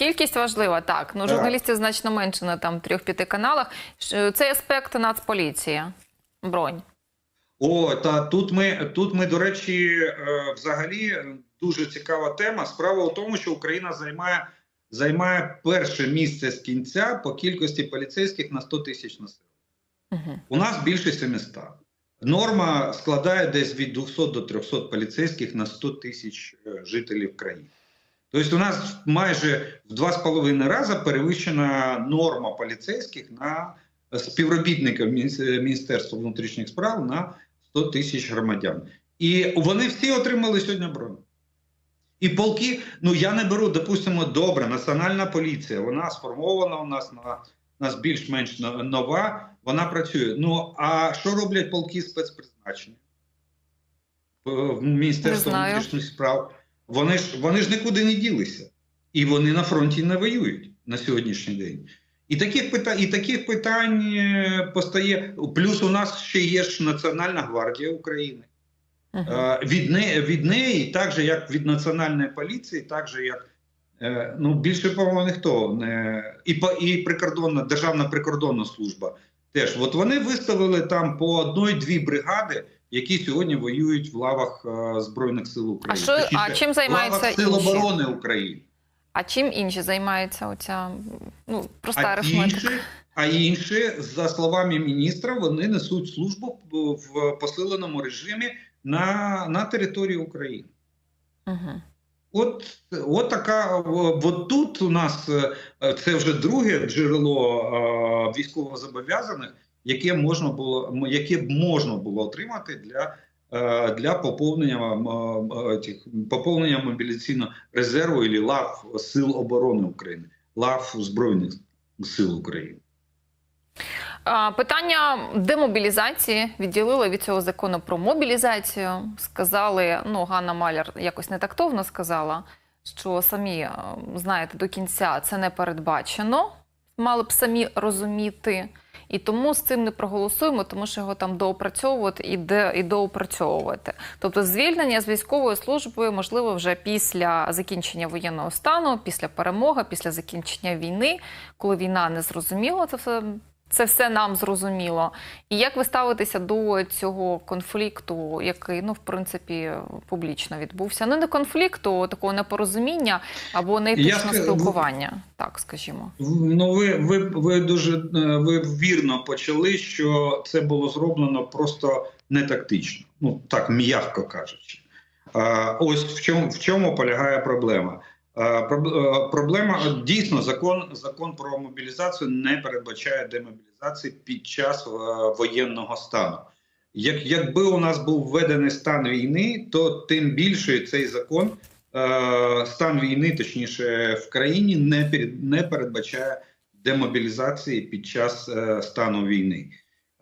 Кількість важлива, так. Ну, журналістів значно менше на там трьох-п'яти каналах. Цей аспект Нацполіції. Бронь. О, та тут ми тут ми, до речі, е, взагалі е, дуже цікава тема. Справа у тому, що Україна займає займає перше місце з кінця по кількості поліцейських на 100 тисяч населення. Угу. У нас більше 700. Норма складає десь від 200 до 300 поліцейських на 100 тисяч е, жителів країни. Тобто, у нас майже в 2,5 рази перевищена норма поліцейських на співробітника Міністерства внутрішніх справ на 100 тисяч громадян. І вони всі отримали сьогодні броню. І полки, ну я не беру, допустимо, добре, національна поліція, вона сформована у нас на нас більш-менш нова, вона працює. Ну а що роблять полки спецпризначення в в знаю. внутрішніх справ? Вони ж вони ж нікуди не ділися, і вони на фронті не воюють на сьогоднішній день. І таких питань, і таких питань е, постає. Плюс у нас ще є ж Національна гвардія України. Угу. Е, від, не, від неї, так же як від національної поліції, так же як е, ну більше по-моєму ніхто не і по і прикордонна державна прикордонна служба. Теж от вони виставили там по одної-дві бригади, які сьогодні воюють в лавах е, збройних сил України. що- а чим в займаються лавах сил оборони України? А чим інші займаються оця ну, проста А арифметика? інші, а інші, за словами міністра, вони несуть службу в посиленому режимі на, на території України. Угу. От, от така, от тут у нас е, це вже друге джерело е, військовозобов'язаних, яке можна було яке б можна було отримати для, е, для поповнення, м, е, поповнення мобілізаційного резерву і лав Сил оборони України, лав Збройних сил України. Питання демобілізації відділили від цього закону про мобілізацію. Сказали, ну Ганна Маляр якось не тактовно сказала, що самі е, знаєте до кінця це не передбачено. Мали б самі розуміти. І тому з цим не проголосуємо, тому що його там доопрацьовувати і де і доопрацьовувати. Тобто, звільнення з військової служби можливо вже після закінчення воєнного стану, після перемоги, після закінчення війни, коли війна не зрозуміла, це все це все нам зрозуміло. І як ви ставитеся до цього конфлікту, який ну в принципі публічно відбувся? Ну не конфлікту, такого непорозуміння або неетичного Я- спілкування, так скажімо. Ну, ви, ви, ви дуже е, ви вірно почали, що це було зроблено просто не тактично, ну так м'яко кажучи. А, ось в чому в чому полягає проблема. Проб- е, проблема е, дійсно закон закон про мобілізацію не передбачає демобілізації під час е, воєнного стану. Як, якби у нас був введений стан війни, то тим більше цей закон е, стан війни, точніше, в країні не не передбачає демобілізації під час е, стану війни.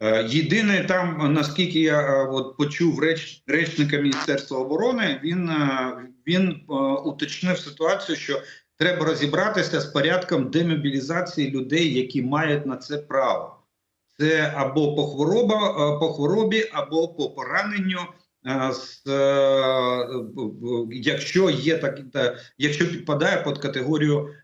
Е, єдине там, наскільки я е, от почув реч, речника Міністерства оборони, він, е, він уточнив ситуацію, що треба розібратися з порядком демобілізації людей, які мають на це право. Це або по, хвороба, по хворобі, або по пораненню. якщо є так, та- якщо підпадає під категорію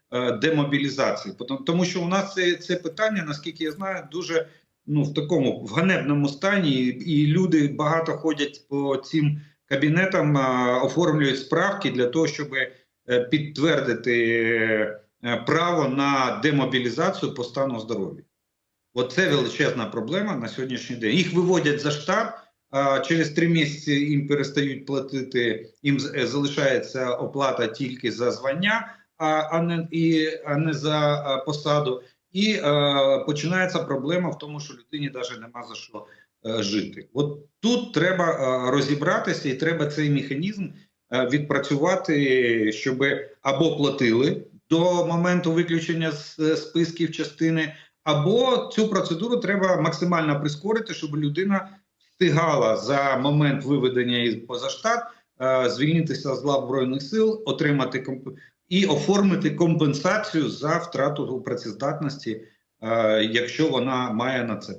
демобілізації, тому що у нас це, це питання, наскільки я знаю, дуже ну в такому в ганебному стані, і, люди багато ходять по цим кабінетам, оформлюють справки для того, щоб е, підтвердити е, право на демобілізацію по стану здоров'я. Оце величезна проблема на сьогоднішній день. Їх виводять за штат. А через три місяці їм перестають платити, їм е, залишається оплата тільки за звання, а, не, і, а не за посаду. І е, починається проблема в тому, що людині навіть нема за що е, жити. От тут треба е, розібратися, і треба цей механізм е, відпрацювати, щоб або платили до моменту виключення з е, списків частини, або цю процедуру треба максимально прискорити, щоб людина встигала за момент виведення із поза штат е, звільнитися з лав збройних сил, отримати комп... і оформити компенсацію за втрату працездатності, е, якщо вона має на це